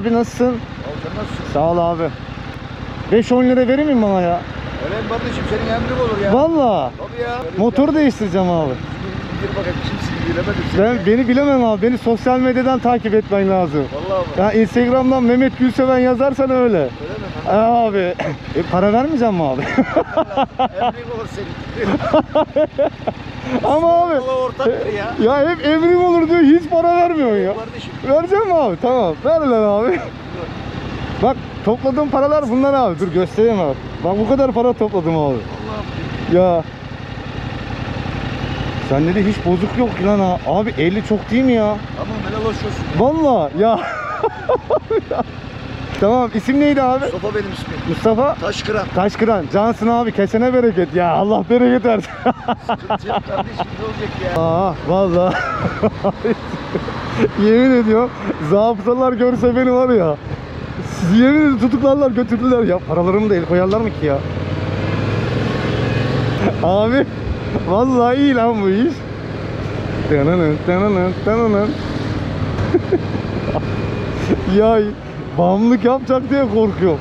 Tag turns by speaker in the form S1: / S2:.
S1: Abi nasılsın? Sağ ol abi. 5-10 lira verir miyim bana ya?
S2: Öyle kardeşim senin emrin olur ya.
S1: Valla.
S2: Tabii ya.
S1: Motoru değiştireceğim abi.
S2: Bir bakayım kimsin bilemedim seni.
S1: Ben beni bilemem abi. Beni sosyal medyadan takip etmen lazım.
S2: Vallahi mı?
S1: Ya Instagram'dan Mehmet Gülseven yazarsan öyle.
S2: Öyle mi?
S1: E abi. E, para vermeyeceğim mi abi?
S2: Emrin olur senin.
S1: Ama abi.
S2: Valla ortaktır ya.
S1: Ya hep emrim olur diyor hiç para vermiyorsun ya.
S2: Kardeşim.
S1: Vereceğim mi abi? Tamam. Ver lan abi. Bak topladığım paralar bunlar abi. Dur göstereyim abi. Bak bu kadar para topladım abi. Ya. Sende de hiç bozuk yok lan ha. Abi 50 çok değil mi ya?
S2: Tamam helal hoş olsun.
S1: Vallahi ya. tamam isim neydi abi?
S2: Mustafa benim ismim.
S1: Mustafa
S2: Taşkıran.
S1: Taşkıran. Cansın abi kesene bereket ya. Allah bereket versin.
S2: Sıkıntı yok kardeşim ne olacak ya.
S1: Aa vallahi. yemin ediyorum zabıtalar görse beni var ya. Sizi yemin ediyorum tutuklarlar götürdüler ya. Paralarımı da el koyarlar mı ki ya? Abi vallahi iyi lan bu iş. Tınının tınının tınının. ya bağımlılık yapacak diye korkuyorum.